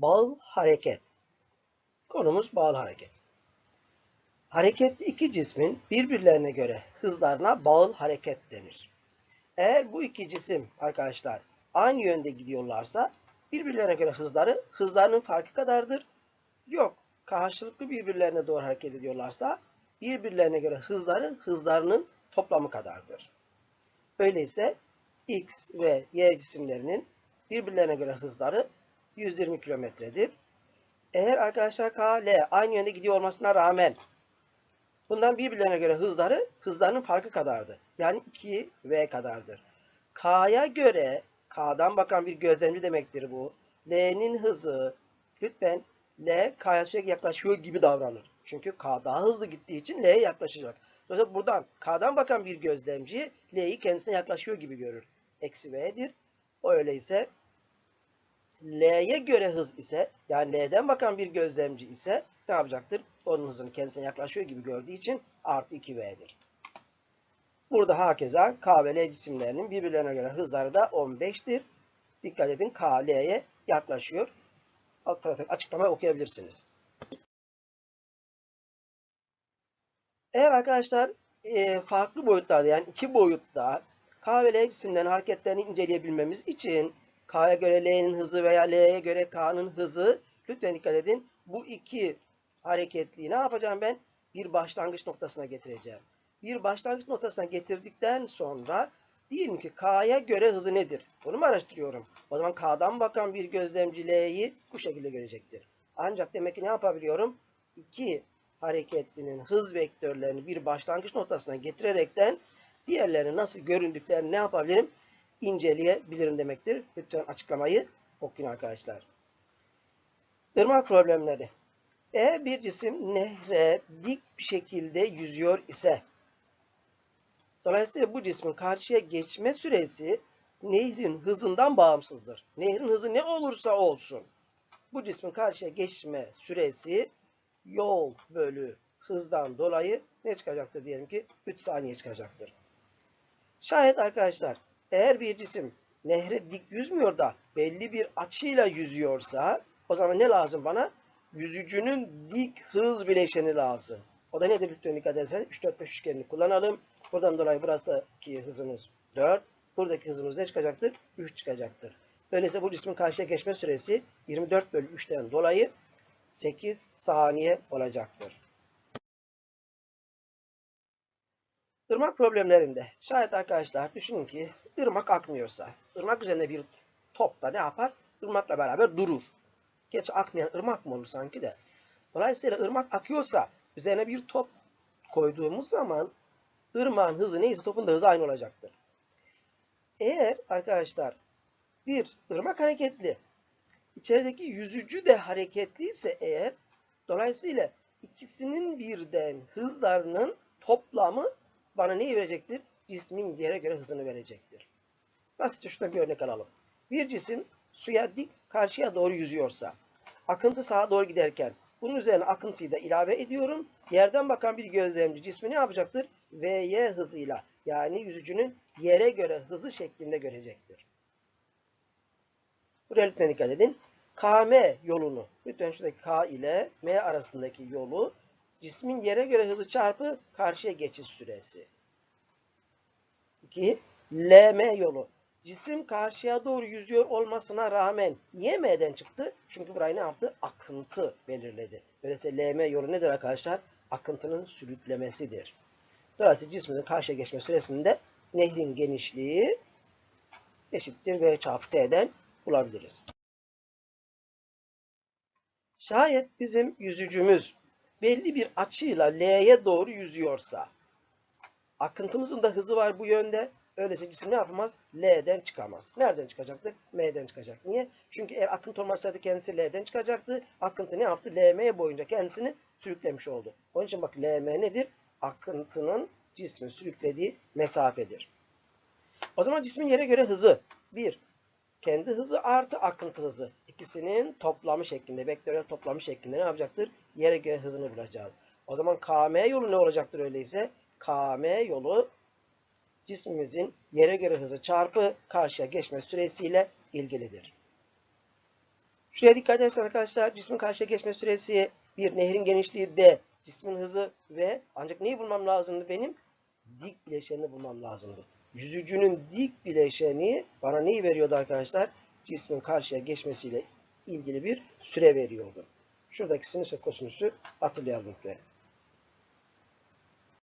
Bağıl hareket. Konumuz bağıl hareket. Hareketli iki cismin birbirlerine göre hızlarına bağıl hareket denir. Eğer bu iki cisim arkadaşlar aynı yönde gidiyorlarsa birbirlerine göre hızları hızlarının farkı kadardır. Yok karşılıklı birbirlerine doğru hareket ediyorlarsa birbirlerine göre hızları hızlarının toplamı kadardır. Öyleyse x ve y cisimlerinin birbirlerine göre hızları 120 kilometredir. Eğer arkadaşlar k, l aynı yönde gidiyor olmasına rağmen bundan birbirlerine göre hızları hızlarının farkı kadardı. Yani 2v kadardır. K'ya göre K'dan bakan bir gözlemci demektir bu. L'nin hızı lütfen L K'ya sürekli yaklaşıyor gibi davranır. Çünkü K daha hızlı gittiği için L'ye yaklaşacak. Dolayısıyla buradan K'dan bakan bir gözlemci L'yi kendisine yaklaşıyor gibi görür. Eksi V'dir. O öyleyse L'ye göre hız ise yani L'den bakan bir gözlemci ise ne yapacaktır? Onun hızını kendisine yaklaşıyor gibi gördüğü için artı 2V'dir. Burada hakeza K ve L cisimlerinin birbirlerine göre hızları da 15'tir. Dikkat edin K, L'ye yaklaşıyor. Alt taraftaki açıklamayı okuyabilirsiniz. Eğer arkadaşlar e, farklı boyutlarda yani iki boyutta K ve L cisimlerinin hareketlerini inceleyebilmemiz için K'ya göre L'nin hızı veya L'ye göre K'nın hızı lütfen dikkat edin. Bu iki hareketliği ne yapacağım ben? Bir başlangıç noktasına getireceğim. Bir başlangıç noktasına getirdikten sonra diyelim ki K'ya göre hızı nedir? Bunu mu araştırıyorum? O zaman K'dan bakan bir gözlemci L'yi bu şekilde görecektir. Ancak demek ki ne yapabiliyorum? İki hareketlinin hız vektörlerini bir başlangıç noktasına getirerekten diğerlerinin nasıl göründüklerini ne yapabilirim? İnceleyebilirim demektir. Lütfen açıklamayı okuyun arkadaşlar. Irmak problemleri. Eğer bir cisim nehre dik bir şekilde yüzüyor ise dolayısıyla bu cismin karşıya geçme süresi nehrin hızından bağımsızdır. Nehrin hızı ne olursa olsun bu cismin karşıya geçme süresi yol bölü hızdan dolayı ne çıkacaktır diyelim ki 3 saniye çıkacaktır. Şayet arkadaşlar eğer bir cisim nehre dik yüzmüyor da belli bir açıyla yüzüyorsa o zaman ne lazım bana? Yüzücünün dik hız bileşeni lazım. O da nedir lütfen dikkat ederseniz 3 4 5 üçgenini kullanalım. Buradan dolayı buradaki hızımız 4. Buradaki hızımız ne çıkacaktır? 3 çıkacaktır. Öyleyse bu cismin karşıya geçme süresi 24 bölü 3'ten dolayı 8 saniye olacaktır. Irmak problemlerinde şayet arkadaşlar düşünün ki ırmak akmıyorsa, ırmak üzerinde bir top da ne yapar? Irmakla beraber durur. Geç akmayan ırmak mı olur sanki de. Dolayısıyla ırmak akıyorsa üzerine bir top koyduğumuz zaman ırmağın hızı neyse topun da hızı aynı olacaktır. Eğer arkadaşlar bir ırmak hareketli, içerideki yüzücü de hareketliyse eğer dolayısıyla ikisinin birden hızlarının toplamı bana neyi verecektir? Cismin yere göre hızını verecektir. Basitçe şuradan bir örnek alalım. Bir cisim suya dik karşıya doğru yüzüyorsa, akıntı sağa doğru giderken bunun üzerine akıntıyı da ilave ediyorum. Yerden bakan bir gözlemci cismi ne yapacaktır? Vy hızıyla yani yüzücünün yere göre hızı şeklinde görecektir. Buraya lütfen dikkat edin. KM yolunu, lütfen şuradaki K ile M arasındaki yolu cismin yere göre hızı çarpı karşıya geçiş süresi. 2. LM yolu. Cisim karşıya doğru yüzüyor olmasına rağmen niye M'den çıktı? Çünkü burayı ne yaptı? Akıntı belirledi. Öyleyse LM yolu nedir arkadaşlar? Akıntının sürüklemesidir. Dolayısıyla cismin karşıya geçme süresinde nehrin genişliği eşittir V çarpı T'den bulabiliriz. Şayet bizim yüzücümüz belli bir açıyla L'ye doğru yüzüyorsa akıntımızın da hızı var bu yönde. Öyleyse cisim ne yapamaz? L'den çıkamaz. Nereden çıkacaktır? M'den çıkacak. Niye? Çünkü eğer akıntı olmasaydı kendisi L'den çıkacaktı. Akıntı ne yaptı? LM boyunca kendisini sürüklemiş oldu. Onun için bak LM nedir? Akıntının cismi sürüklediği mesafedir. O zaman cismin yere göre hızı 1. Kendi hızı artı akıntı hızı ikisinin toplamı şeklinde, vektörel toplamı şeklinde ne yapacaktır? Yere göre hızını bulacağız. O zaman KM yolu ne olacaktır öyleyse? KM yolu cismimizin yere göre hızı çarpı karşıya geçme süresiyle ilgilidir. Şuraya dikkat ederseniz arkadaşlar cismin karşıya geçme süresi bir nehrin genişliği d, cismin hızı v. Ancak neyi bulmam lazımdı benim? Dik bileşenini bulmam lazımdı. Yüzücünün dik bileşeni bana neyi veriyordu arkadaşlar? cismin karşıya geçmesiyle ilgili bir süre veriyordu. Şuradaki sinüs ve kosinüsü hatırlayalım lütfen.